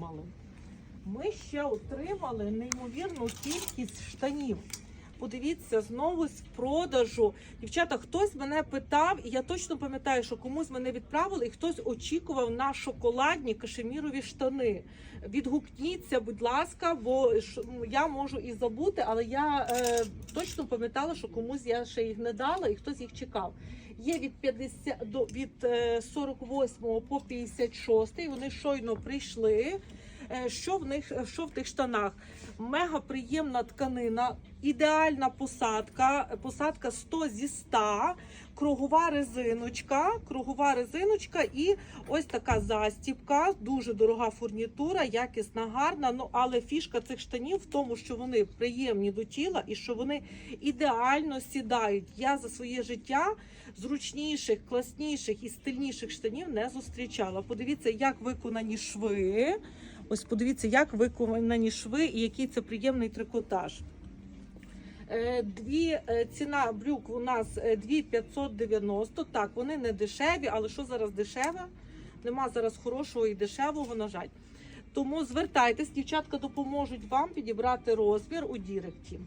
отримали? Ми ще отримали неймовірну кількість штанів. Подивіться, знову з продажу. Дівчата, хтось мене питав, і я точно пам'ятаю, що комусь мене відправили, і хтось очікував на шоколадні кашемірові штани. Відгукніться, будь ласка, бо я можу і забути, але я е, точно пам'ятала, що комусь я ще їх не дала, і хтось їх чекав. Є від 50 до від е, 48 по 56, і вони щойно прийшли. Е, Що в них що в тих штанах? Мега приємна тканина, ідеальна посадка, посадка 100 зі 100, кругова резиночка, кругова резиночка і ось така застібка. Дуже дорога фурнітура, якісна, гарна. Ну але фішка цих штанів в тому, що вони приємні до тіла і що вони ідеально сідають. Я за своє життя зручніших, класніших і стильніших штанів не зустрічала. Подивіться, як виконані шви. Ось подивіться, як виконані шви і який це приємний трикотаж. Е, Дві е, ціна брюк у нас е, 2590. Так, вони не дешеві, але що зараз дешеве? Нема зараз хорошого і дешевого, на жаль. Тому звертайтесь, дівчатка допоможуть вам підібрати розмір у Діректі.